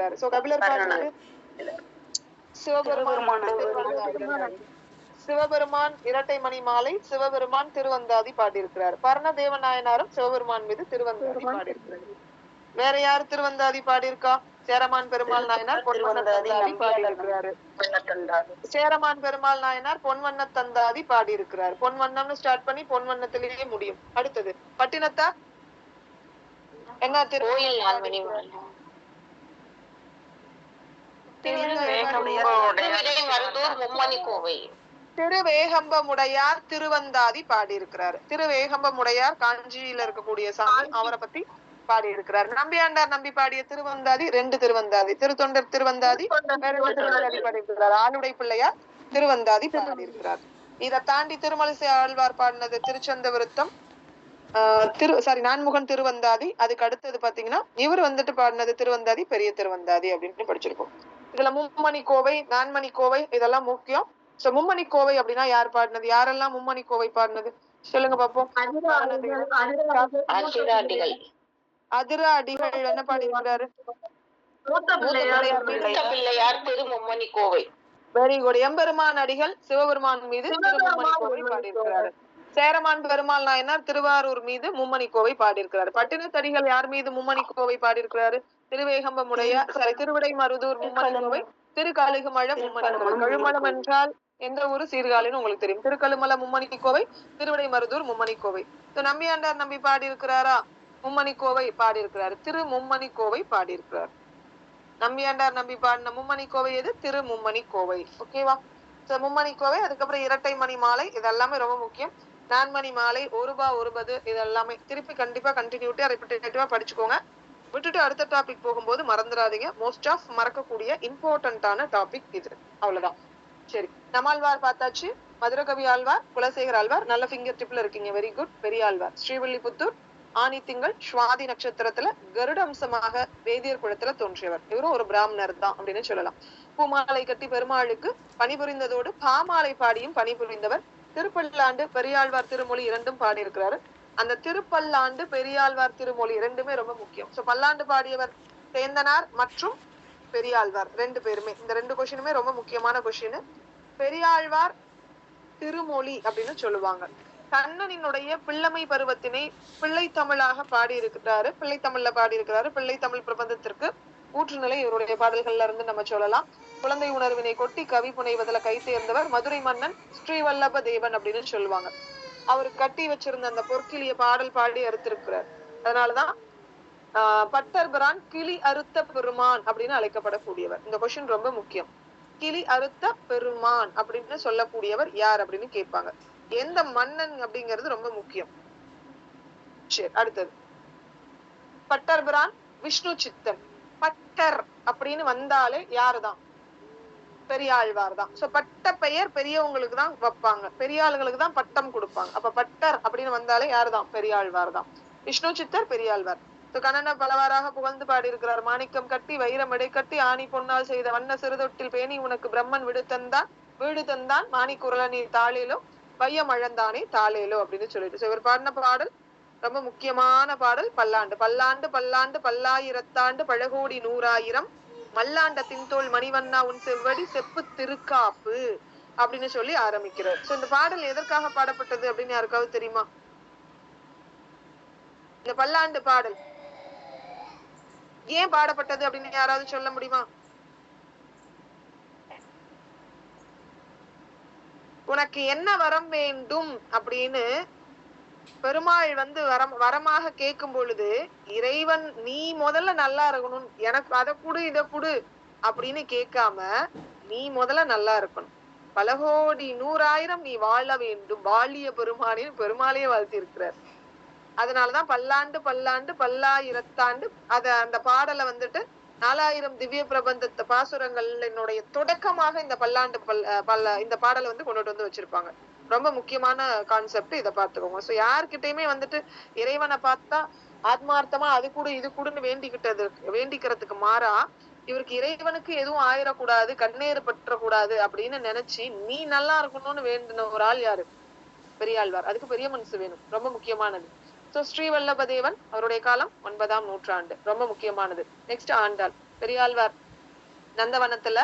இருக்கிறாரு சோ கபிலர் பாடினது சிவபெருமான் சிவபெருமான் இரட்டை மணி மாலை சிவபெருமான் திருவந்தாதி பாடியிருக்கிறார். பர்ணதேவ நாயனாரும் சிவபெருமான் மீது திருவந்தாதி பாடியிருக்கிறார். வேற யார் திருவந்தாதி பாடியிருக்கா? சேரமான் பெருமாள் நாயனார் பொன்வண்ண தந்தாதி பாடியிருக்கிறாரு. சேரமான் பெருமாள் நாயனார் பொன்வண்ண தந்தாதி பாடியிருக்கிறார். பொன்வண்ணம்னு ஸ்டார்ட் பண்ணி பொன்வண்ணத்திலேயே முடியும். அடுத்தது பட்டினத்தா? என்ன திரு கோயில் நான்மணி மருதூர் மும்மணி கோவை திருவேகம்பமுடையார் திருவந்தாதி பாடியிருக்கிறார். திருவேகம்பமுடையார் காஞ்சியில இருக்கக்கூடிய சாமி அவரை பத்தி பாடியிருக்கிறார். நம்பியாண்டார் நம்பி பாடிய திருவந்தாதி ரெண்டு திருவந்தாதி. திருத்தொண்டர் திருவந்தாதி திருவந்தாதி பாடியிருக்கிறார். ஆளுடை பிள்ளையார் திருவந்தாதி பாடியிருக்கிறார். இதை தாண்டி திருமலிசை ஆழ்வார் பாடினது திருச்சந்த விருத்தம் ஆஹ் திரு சாரி நான்முகன் திருவந்தாதி. அதுக்கு அடுத்தது பாத்தீங்கன்னா இவர் வந்துட்டு பாடினது திருவந்தாதி பெரிய திருவந்தாதி அப்படின்னு படிச்சிருக்கோம். இதுல மும்மணி கோவை நான்மணி கோவை இதெல்லாம் முக்கியம். சோ மும்மணி கோவை அப்படின்னா யார் பாடினது? யாரெல்லாம் மும்மணி கோவை பாடினது? சொல்லுங்க பாப்போம். அதிர அடிகள் என்ன பாடியிருக்கிறாரு? கோவை வெரி குட் எம்பெருமான் அடிகள் சிவபெருமான் மீது திருமும்மணி கோவை பாடியிருக்கிறாரு. சேரமான் பெருமாள் நாயனார் திருவாரூர் மீது மும்மணி கோவை பாடியிருக்கிறாரு. பட்டினத்தடிகள் யார் மீது மும்மணி கோவை பாடியிருக்கிறாரு? திருவேகம்பமுடைய சாரி திருவிடை மருதூர் மும்மணி கோவை திருக்காலுகுமழ மும்மணி கோவை கழுமலம் என்றால் எந்த ஊரு சீர்காழின்னு உங்களுக்கு தெரியும் திருக்கழுமல மும்மணி கோவை திருவிடை மருதூர் மும்மணி கோவை நம்பியாண்டார் நம்பி பாடியிருக்கிறாரா மும்மணி கோவை பாடியிருக்கிறாரு திரு மும்மணி கோவை பாடியிருக்கிறார் நம்பியாண்டார் நம்பி பாடின மும்மணி கோவை எது திரு மும்மணி கோவை ஓகேவா சோ மும்மணி கோவை அதுக்கப்புறம் இரட்டை மணி மாலை இதெல்லாமே ரொம்ப முக்கியம் நான்மணி மாலை ஒருபா ஒருபது இதெல்லாமே திருப்பி கண்டிப்பா கண்டினியூட்டியா ரிப்பிட்டேட்டிவா படிச்சுக்கோங்க விட்டுட்டு அடுத்த டாபிக் போகும்போது மறந்துடாதீங்க. மோஸ்ட் ஆஃப் மறக்கக்கூடிய இம்பார்ட்டன்டான டாபிக் இது. அவ்வளவுதான். சரி நம்மாழ்வார் பார்த்தாச்சு. மதுரகவி ஆழ்வார் குலசேகர் ஆழ்வார் நல்ல ஃபிங்கர் டிப்ல இருக்கீங்க. வெரி குட் பெரிய ஆழ்வார். ஸ்ரீவில்லிபுத்தூர் ஆனி திங்கள் சுவாதி நட்சத்திரத்துல கருட அம்சமாக வேதியர் குலத்துல தோன்றியவர். இவரும் ஒரு பிராமணர் தான் அப்படின்னு சொல்லலாம். பூமாலை கட்டி பெருமாளுக்கு பணிபுரிந்ததோடு பாமாலை பாடியும் பணிபுரிந்தவர். திருப்பள்ளாண்டு பெரியாழ்வார் திருமொழி இரண்டும் பாடியிருக்கிறாரு. அந்த திருப்பல்லாண்டு பெரியாழ்வார் திருமொழி ரெண்டுமே ரொம்ப முக்கியம். சோ பல்லாண்டு பாடியவர் சேந்தனார் மற்றும் பெரியாழ்வார் ரெண்டு பேருமே. இந்த ரெண்டு கொஷினுமே ரொம்ப முக்கியமான கொஷின். பெரியாழ்வார் திருமொழி அப்படின்னு சொல்லுவாங்க. கண்ணனினுடைய பிள்ளைமை பருவத்தினை பிள்ளை தமிழாக பாடி இருக்கிறாரு பிள்ளை தமிழ்ல பாடி இருக்கிறாரு பிள்ளை தமிழ் பிரபந்தத்திற்கு ஊற்றுநிலை இவருடைய பாடல்கள்ல இருந்து நம்ம சொல்லலாம். குழந்தை உணர்வினை கொட்டி கவி புனைவதில் கைத்தேர்ந்தவர் மதுரை மன்னன் ஸ்ரீவல்லப தேவன் அப்படின்னு சொல்லுவாங்க. அவர் கட்டி வச்சிருந்த அந்த பொற்கிளிய பாடல் பாடி அறுத்திருக்கிறார். அதனாலதான் ஆஹ் பட்டர்பிரான் கிளி அறுத்த பெருமான் அப்படின்னு அழைக்கப்படக்கூடியவர். இந்த கொஸ்டின் ரொம்ப முக்கியம். கிளி அறுத்த பெருமான் அப்படின்னு சொல்லக்கூடியவர் யார் அப்படின்னு கேட்பாங்க. எந்த மன்னன் அப்படிங்கிறது ரொம்ப முக்கியம். சரி அடுத்தது. பட்டர்பிரான் விஷ்ணு சித்தன். பட்டர் அப்படின்னு வந்தாலே யாருதான்? பெரியாழ்வார் தான். சோ பட்ட பெயர் பெரியவங்களுக்கு தான் வைப்பாங்க. பெரியாளுகளுக்கு தான் பட்டம் கொடுப்பாங்க. அப்ப பட்டர் அப்படின்னு வந்தாலே யாருதான்? பெரியாழ்வார் தான். விஷ்ணு சித்தர் பெரியாழ்வார். So, கண்ணனை பலவாறாக புகழ்ந்து பாடியிருக்கிறார். மாணிக்கம் கட்டி வைரம் கட்டி ஆணி பொன்னால் செய்த வண்ண சிறுதொட்டில் பேணி உனக்கு பிரம்மன் விடு தந்தான் வீடு தந்தான் மாணிக்குரலனி தாளேலோ வையம் அழந்தானே தாளேலோ அப்படின்னு சொல்லிட்டு. இவர் பாடின பாடல் ரொம்ப முக்கியமான பாடல். பல்லாண்டு பல்லாண்டு பல்லாண்டு பல்லாயிரத்தாண்டு பழகோடி நூறாயிரம் மல்லாண்ட தின்தோல் மணிவண்ணா உன் செவ்வடி செப்பு திருக்காப்பு அப்படின்னு சொல்லி ஆரம்பிக்கிறார். சோ இந்த பாடல் எதற்காக பாடப்பட்டது அப்படின்னு யாருக்காவது தெரியுமா? இந்த பல்லாண்டு பாடல். ஏன் பாடப்பட்டது அப்படின்னு யாராவது சொல்ல முடியுமா? உனக்கு என்ன வரம் வேண்டும் அப்படின்னு பெருமாள் வந்து வரம் வரமாக கேட்கும் பொழுது இறைவன் நீ முதல்ல நல்லா இருக்கணும் எனக்கு அதை குடு இதை கொடு அப்படின்னு கேட்காம நீ முதல்ல நல்லா இருக்கணும். பல கோடி நூறாயிரம் நீ வாழ வேண்டும் வாழிய பெருமானின் பெருமாளையே வாழ்த்தி இருக்கிறார் அதனாலதான் பல்லாண்டு பல்லாண்டு பல்லாயிரத்தாண்டு அத அந்த பாடலை வந்துட்டு நாலாயிரம் திவ்ய பிரபந்தத்தை பாசுரங்கள் என்னுடைய தொடக்கமாக இந்த பல்லாண்டு பல் பல்ல இந்த பாடலை வந்து கொண்டுட்டு வந்து வச்சிருப்பாங்க. ரொம்ப முக்கியமான கான்செப்ட் இதை பார்த்துக்கோங்க. ஸோ யார்கிட்டயுமே வந்துட்டு இறைவனை பார்த்தா ஆத்மார்த்தமா அது கூட இது கூடன்னு வேண்டிக்கிட்டது வேண்டிக்கிறதுக்கு மாறா இவருக்கு இறைவனுக்கு எதுவும் ஆயிடக்கூடாது கண்ணேறு பற்றக்கூடாது அப்படின்னு நினைச்சு நீ நல்லா இருக்கணும்னு வேண்டின ஒரு ஆள் யாரு? பெரியாழ்வார். அதுக்கு பெரிய மனசு வேணும். ரொம்ப முக்கியமானது. ஸோ ஸ்ரீவல்லபதேவன் அவருடைய காலம் ஒன்பதாம் நூற்றாண்டு. ரொம்ப முக்கியமானது. நெக்ஸ்ட் ஆண்டாள். பெரியாழ்வார் நந்தவனத்துல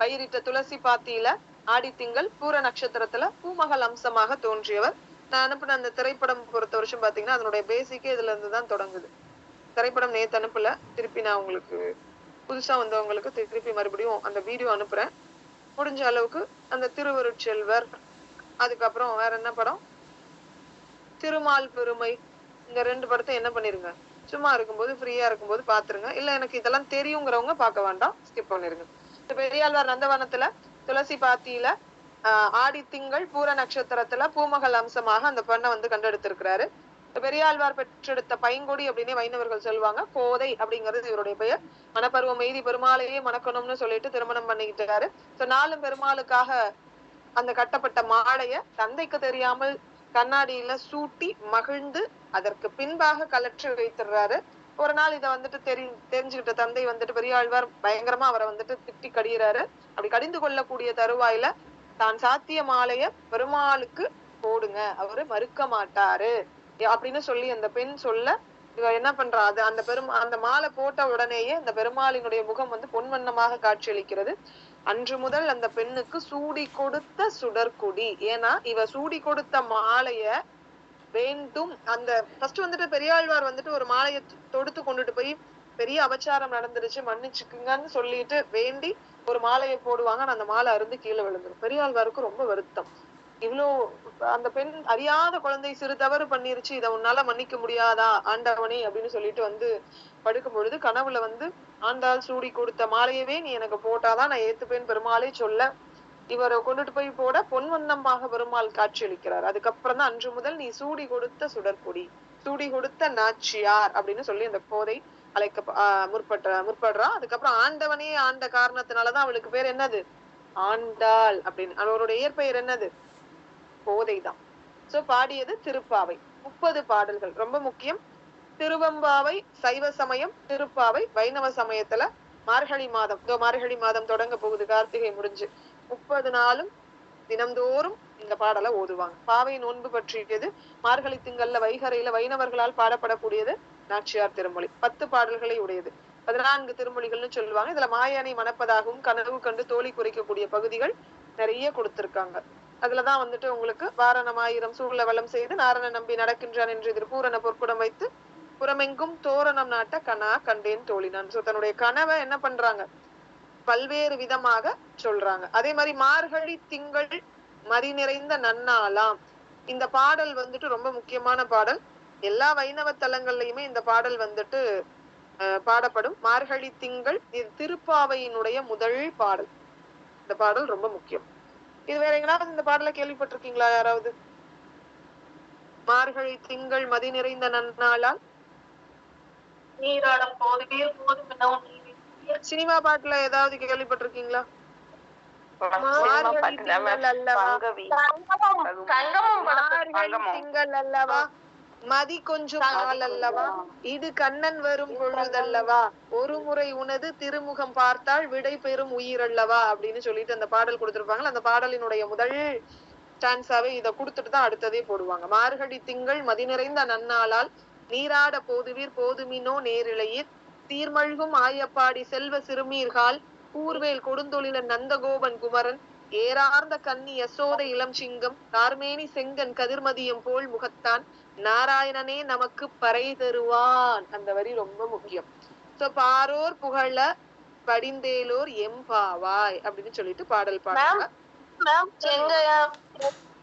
பயிரிட்ட துளசி பாத்தியில ஆடித்திங்கள் பூர நட்சத்திரத்துல பூமகள் அம்சமாக தோன்றியவர். நான் அனுப்பின அந்த திரைப்படம் பொறுத்த வருஷம் பாத்தீங்கன்னா அதனுடைய பேசிக்கே இதுல இருந்து தான் தொடங்குது. திரைப்படம் நேத்து அனுப்பல திருப்பி நான் உங்களுக்கு புதுசா வந்தவங்களுக்கு திருப்பி மறுபடியும் அந்த வீடியோ அனுப்புறேன். முடிஞ்ச அளவுக்கு அந்த திருவருட்செல்வர் அதுக்கப்புறம் வேற என்ன படம்? திருமால் பெருமை இந்த ரெண்டு படத்தை என்ன பண்ணிருங்க? சும்மா இருக்கும்போது ஃப்ரீயா இருக்கும்போது பாத்துருங்க. இல்ல எனக்கு இதெல்லாம் தெரியுங்கிறவங்க பார்க்க வேண்டாம். ஸ்கிப் பண்ணிருங்க. இப்ப பெரியாழ்வார் நந்தவனத்துல துளசி பாத்தியில ஆஹ் ஆடி திங்கள் பூர நட்சத்திரத்துல பூமகள் அம்சமாக அந்த பெண்ணை வந்து கண்டெடுத்திருக்கிறாரு. பெரியாழ்வார் பெற்றெடுத்த பைங்கொடி அப்படின்னே வைணவர்கள் சொல்லுவாங்க. கோதை அப்படிங்கிறது இவருடைய பெயர். மனப்பருவ எய்தி பெருமாளையே மணக்கணும்னு சொல்லிட்டு திருமணம் பண்ணிக்கிட்டாரு. சோ நாலும் பெருமாளுக்காக அந்த கட்டப்பட்ட மாலைய தந்தைக்கு தெரியாமல் கண்ணாடியில சூட்டி மகிழ்ந்து அதற்கு பின்பாக கலற்றி வைத்துடுறாரு. ஒரு நாள் இதை வந்துட்டு தெரி தெரிஞ்சுக்கிட்ட தந்தை வந்துட்டு பெரியாழ்வார் பயங்கரமா அவரை வந்துட்டு திட்டி கடிகிறாரு அப்படி கடிந்து கொள்ளக்கூடிய தருவாயில தான் சாத்திய மாலைய பெருமாளுக்கு போடுங்க. அவரு மறுக்க மாட்டாரு. அப்படின்னு சொல்லி அந்த பெண் சொல்ல இவ என்ன பண்றா? அது அந்த பெரும் அந்த மாலை போட்ட உடனேயே அந்த பெருமாளினுடைய முகம் வந்து பொன்வண்ணமாக காட்சியளிக்கிறது. அன்று முதல் அந்த பெண்ணுக்கு சூடி கொடுத்த சுடற்குடி. ஏன்னா இவ சூடி கொடுத்த மாலைய வேண்டும். அந்த ஃபர்ஸ்ட் வந்துட்டு பெரியாழ்வார் வந்துட்டு ஒரு மாலையை தொடுத்து கொண்டுட்டு போய் பெரிய அபச்சாரம் நடந்துருச்சு மன்னிச்சுக்குங்கன்னு சொல்லிட்டு வேண்டி ஒரு மாலையை போடுவாங்க. ஆனா அந்த மாலை அருந்து கீழே விழுந்துடும் பெரியாழ்வாருக்கு ரொம்ப வருத்தம். இவ்வளோ அந்த பெண் அறியாத குழந்தை சிறு தவறு பண்ணிருச்சு இதை உன்னால மன்னிக்க முடியாதா ஆண்டவனே அப்படின்னு சொல்லிட்டு வந்து படுக்கும் பொழுது கனவுல வந்து ஆண்டாள் சூடி கொடுத்த மாலையவே நீ எனக்கு போட்டாதான் நான் ஏத்துப்பேன் பெருமாளே சொல்ல இவரை கொண்டுட்டு போய் போட பொன் வந்தமாக பெருமாள் காட்சியளிக்கிறார். அதுக்கப்புறம் தான் அன்று முதல் நீ சூடி கொடுத்த சுடற்கொடி சூடி கொடுத்த நாச்சியார் அப்படின்னு சொல்லி அந்த போதை அழைக்க முற்பட்ட முற்படுறா. அதுக்கப்புறம் ஆண்டவனே ஆண்ட காரணத்தினாலதான் அவளுக்கு பேர் என்னது? ஆண்டாள் அப்படின்னு. அவருடைய இயற்பெயர் என்னது? கோதைதான் சோ பாடியது திருப்பாவை. முப்பது பாடல்கள். ரொம்ப முக்கியம். திருவம்பாவை சைவ சமயம் திருப்பாவை வைணவ சமயத்துல மார்கழி மாதம். இதோ மார்கழி மாதம் தொடங்க போகுது கார்த்திகை முடிஞ்சு. முப்பது நாளும் தினம்தோறும் இந்த பாடலை ஓதுவாங்க. பாவை நோன்பு பற்றியது மார்கழி திங்கள்ல வைகரையில வைணவர்களால் பாடப்படக்கூடியது நாச்சியார் திருமொழி. பத்து பாடல்களை உடையது. பதினான்கு திருமொழிகள்னு சொல்லுவாங்க. இதுல மாயானை மணப்பதாகவும் கனவு கண்டு தோழி குறைக்கக்கூடிய பகுதிகள் நிறைய கொடுத்திருக்காங்க. அதுலதான் வந்துட்டு உங்களுக்கு வாரணம் ஆயிரம் சூழல வளம் செய்து நாரண நம்பி நடக்கின்றான் என்று எதிர் பூரண பொற்குடம் வைத்து புறமெங்கும் தோரணம் நாட்ட கனா கண்டேன் தோழினான் சோ தன்னுடைய கனவை என்ன பண்றாங்க? பல்வேறு விதமாக சொல்றாங்க. அதே மாதிரி மார்கழி திங்கள் மதி நிறைந்த நன்னாளாம். இந்த பாடல் வந்துட்டு ரொம்ப முக்கியமான பாடல். எல்லா வைணவ தலங்கள்லயுமே இந்த பாடல் வந்துட்டு பாடப்படும். மார்கழி திங்கள் இது திருப்பாவையினுடைய முதல் பாடல். இந்த பாடல் ரொம்ப முக்கியம். இது வேற எங்கனாவது இந்த பாடலை கேள்விப்பட்டிருக்கீங்களா யாராவது? மார்கழி திங்கள் மதி நிறைந்த நன்னாளால்? நீராடம் போதுவே போதும் சினிமா பாட்டுல ஏதாவது கேள்விப்பட்டிருக்கீங்களா? மதி கொஞ்சம் அல்லவா? இது கண்ணன் வரும் பொழுதல்லவா ஒரு முறை உனது திருமுகம் பார்த்தால் விடை பெறும் உயிர் அல்லவா? அப்படின்னு சொல்லிட்டு அந்த பாடல் கொடுத்திருப்பாங்க அந்த பாடலினுடைய முதல் சான்ஸாவே இத கொடுத்துட்டு தான் அடுத்ததே போடுவாங்க. மார்கழி திங்கள் மதி நிறைந்த நன்னாளால் நீராட போதுவீர் போதுமினோ நேரிழையீர். சீர்மழ்கும் ஆயப்பாடி செல்வ சிறுமீர்கால் கூர்வேல் கொடுந்தொழிலன் நந்தகோபன் குமரன் ஏறார்ந்த கன்னி யசோத இளம் சிங்கம் கார்மேனி செங்கன் கதிர்மதியம் போல் முகத்தான் நாராயணனே நமக்கு பறை தருவான். அந்த வரி ரொம்ப முக்கியம். சோ பாரோர் புகழ படிந்தேலோர் எம்பாவாய் அப்படின்னு சொல்லிட்டு பாடல் பாடுறாங்க. மேம் எங்க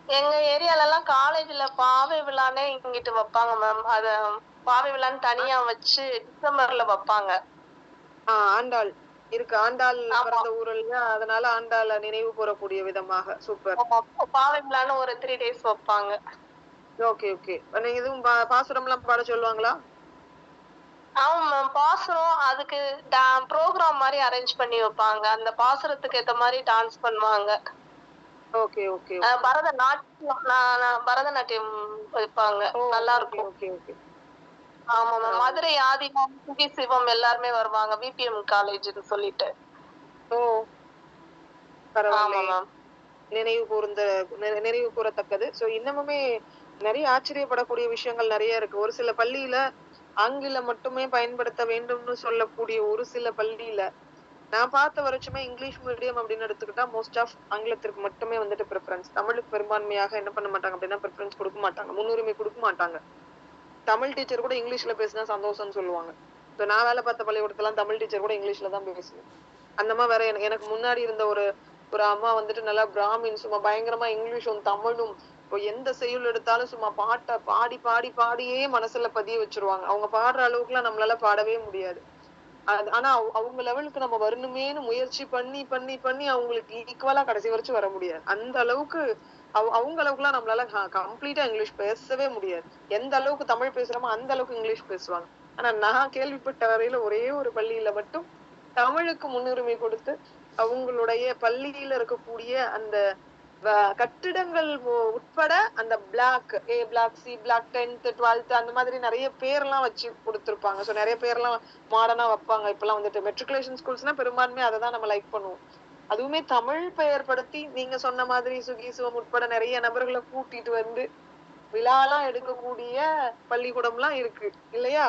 எங்க ஏரியால எல்லாம் காலேஜ்ல பாவை விழானே இங்கிட்டு வைப்பாங்க மேம் அத பாவை விழான்னு தனியா வச்சு டிசம்பர்ல வைப்பாங்க. ஆண்டாள். இருக்கு. ஆண்டாள். பிறந்த ஊர் இல்லையா அதனால ஆண்டாள நினைவு கூறக்கூடிய விதமாக. சூப்பர். ஆமா, பாவை விழான்னு ஒரு த்ரீ டேஸ் வைப்பாங்க. Okay okay. நீங்க எதுவும் பா- பாசுரம் எல்லாம் பாட சொல்லுவாங்களா? ஆமா மேம் பாசுரம் அதுக்கு ப்ரோக்ராம் மாதிரி அரேஞ்ச் பண்ணி வைப்பாங்க. அந்த பாசுரத்துக்கு ஏத்த மாதிரி டான்ஸ் பண்ணுவாங்க. ஓகே ஓகே பரதநாட்டியம் பரதநாட்டியம் வைப்பாங்க. நல்லா இருக்கும். Okay okay. ஆமா மேம் மதுரை ஆதினம் சுகி சிவம் எல்லாருமே வருவாங்க. விபிஎம் காலேஜ்னு சொல்லிட்டு. ஓ பரவாயில்ல மேம் நினைவு கூர்ந்த நினைவு கூறத்தக்கது. சோ இன்னமுமே நிறைய ஆச்சரியப்படக்கூடிய விஷயங்கள் நிறைய இருக்கு. ஒரு சில பள்ளியில ஆங்கிலம் மட்டுமே பயன்படுத்த வேண்டும்னு சொல்லக்கூடிய ஒரு சில பள்ளியில நான் பார்த்த வரைக்குமே இங்கிலீஷ் மீடியம் அப்படின்னு எடுத்துக்கிட்டா மோஸ்ட் ஆஃப் ஆங்கிலத்திற்கு மட்டுமே வந்துட்டு ப்ரிஃபரன்ஸ் தமிழுக்கு பெரும்பான்மையாக என்ன பண்ண மாட்டாங்க அப்படின்னா ப்ரிஃபரன்ஸ் கொடுக்க மாட்டாங்க. முன்னுரிமை கொடுக்க மாட்டாங்க. தமிழ் டீச்சர் கூட இங்கிலீஷ்ல பேசினா சந்தோஷம்னு சொல்லுவாங்க. இப்போ நான் வேலை பார்த்த பள்ளிக்கூடத்துலாம் தமிழ் டீச்சர் கூட இங்கிலீஷ்ல தான் பேசுவேன். அந்த மாதிரி வேற எனக்கு- எனக்கு முன்னாடி இருந்த ஒரு ஒரு அம்மா வந்துட்டு நல்லா பிராமின் சும்மா பயங்கரமா இங்கிலீஷும் தமிழும் இப்போ எந்த செய்யுள் எடுத்தாலும் சும்மா பாட்டை பாடி பாடி பாடியே மனசுல பதிய வச்சிருவாங்க. அவங்க பாடுற அளவுக்குலாம் நம்மளால பாடவே முடியாது. ஆனா அவங்க லெவலுக்கு நம்ம வரணுமேன்னு முயற்சி பண்ணி பண்ணி பண்ணி அவங்களுக்கு ஈக்குவலா கடைசி வரைக்கும் வர முடியாது. அந்த அளவுக்கு அவ- அவங்க அளவுக்குலாம் நம்மளால கம்ப்ளீட்டா இங்கிலீஷ் பேசவே முடியாது. எந்த அளவுக்கு தமிழ் பேசுறோமோ அந்த அளவுக்கு இங்கிலீஷ் பேசுவாங்க. ஆனா நான் கேள்விப்பட்ட வரையில ஒரே ஒரு பள்ளியில மட்டும் தமிழுக்கு முன்னுரிமை கொடுத்து அவங்களுடைய பள்ளியில இருக்கக்கூடிய அந்த கட்டிடங்கள் உட்பட அந்த block A block C block tenth twelfth அந்த மாதிரி நிறைய பேர்லாம் வச்சு கொடுத்துருப்பாங்க. ஸோ நிறைய பேர்லாம் மாடர்னா வைப்பாங்க. இப்பெல்லாம் வந்துட்டு மெட்ரிகுலேஷன் ஸ்கூல்ஸ்னா பெரும்பான்மை அதை தான் நம்ம லைக் பண்ணுவோம். அதுவுமே தமிழ் பெயர்படுத்தி நீங்க சொன்ன மாதிரி சுகி சிவம் உட்பட நிறைய நபர்களை கூட்டிட்டு வந்து விழாலாம் எடுக்கக்கூடிய பள்ளிக்கூடம்லாம் இருக்கு. இல்லையா?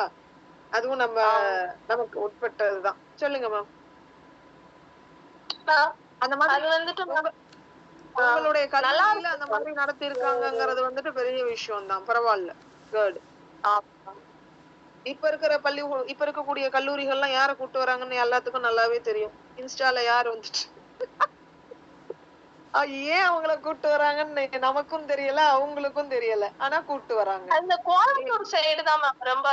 அதுவும் நம்ம நமக்கு உட்பட்டதுதான். சொல்லுங்க மேம் அந்த மாதிரி அது வந்துட்டு உங்களுடைய நல்லா கல்லூரியில அந்த மாதிரி நடத்தி இருக்காங்கங்கிறது வந்துட்டு பெரிய விஷயம் தான் பரவாயில்ல குட். இப்ப இருக்கிற பள்ளி இப்ப இருக்கக்கூடிய கல்லூரிகள்லாம் யார கூட்டு வராங்கன்னு எல்லாத்துக்கும் நல்லாவே தெரியும். இன்ஸ்டால யார் வந்துட்டு? ஏன் அவங்கள கூட்டு வராங்கன்னு நமக்கும் தெரியல அவங்களுக்கும் தெரியல. ஆனா கூட்டு வராங்க. அந்த கோயம்புத்தூர் சைடு தான் மேம் ரொம்ப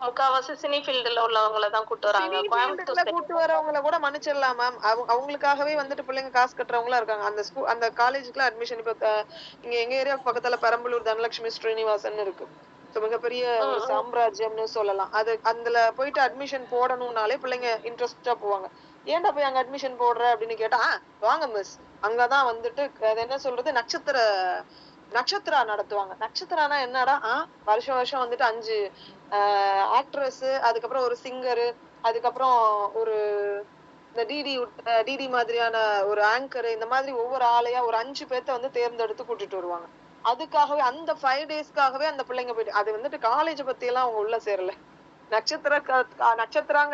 முக்காவாசி சினி ஃபீல்டுல உள்ளவங்கள தான் கூட்டு வராங்க. சினி கோயம்புத்தூர் ஃபீல்டுல side. கூட்டு வரவங்கள கூட மன்னிச்சிடலாம் மேம் அவங்களுக்காகவே வந்துட்டு பிள்ளைங்க காசு கட்டுறவங்களா இருக்காங்க. அந்த ஸ்கூல் அந்த காலேஜுக்குலாம் அட்மிஷன் இப்ப இங்க எங்க ஏரியா பக்கத்துல பெரம்பலூர் தனலட்சுமி ஸ்ரீனிவாசன் இருக்கு. மிகப்பெரிய ஒரு சாம்ராஜ்யம்னு சொல்லலாம். அது அதுல போயிட்டு அட்மிஷன் போடணும்னாலே பிள்ளைங்க இன்ட்ரெஸ்டா போவாங்க. ஏன்டா போய் அங்க அட்மிஷன் போடுற அப்படின்னு கேட்டா "ஆ, வாங்க மிஸ் அங்கதான் வந்துட்டு அது என்ன சொல்றது நட்சத்திர நட்சத்திரா நடத்துவாங்க. நட்சத்திரானா என்னடா ஆஹ் வருஷம் வருஷம் வந்துட்டு அஞ்சு ஆக்ட்ரஸ் அதுக்கப்புறம் ஒரு சிங்கரு அதுக்கப்புறம் ஒரு இந்த டிடி டிடி மாதிரியான ஒரு ஆங்கர் இந்த மாதிரி ஒவ்வொரு ஆளையா ஒரு அஞ்சு பேர்த்த வந்து தேர்ந்தெடுத்து கூட்டிட்டு வருவாங்க. அதுக்காகவே அந்த ஃபைவ் டேஸ்க்காகவே அந்த பிள்ளைங்க போயிட்டு அது வந்துட்டு காலேஜ் பத்தி எல்லாம் அவங்க உள்ள சேரல. நட்சத்திர க- நட்சத்திராங்க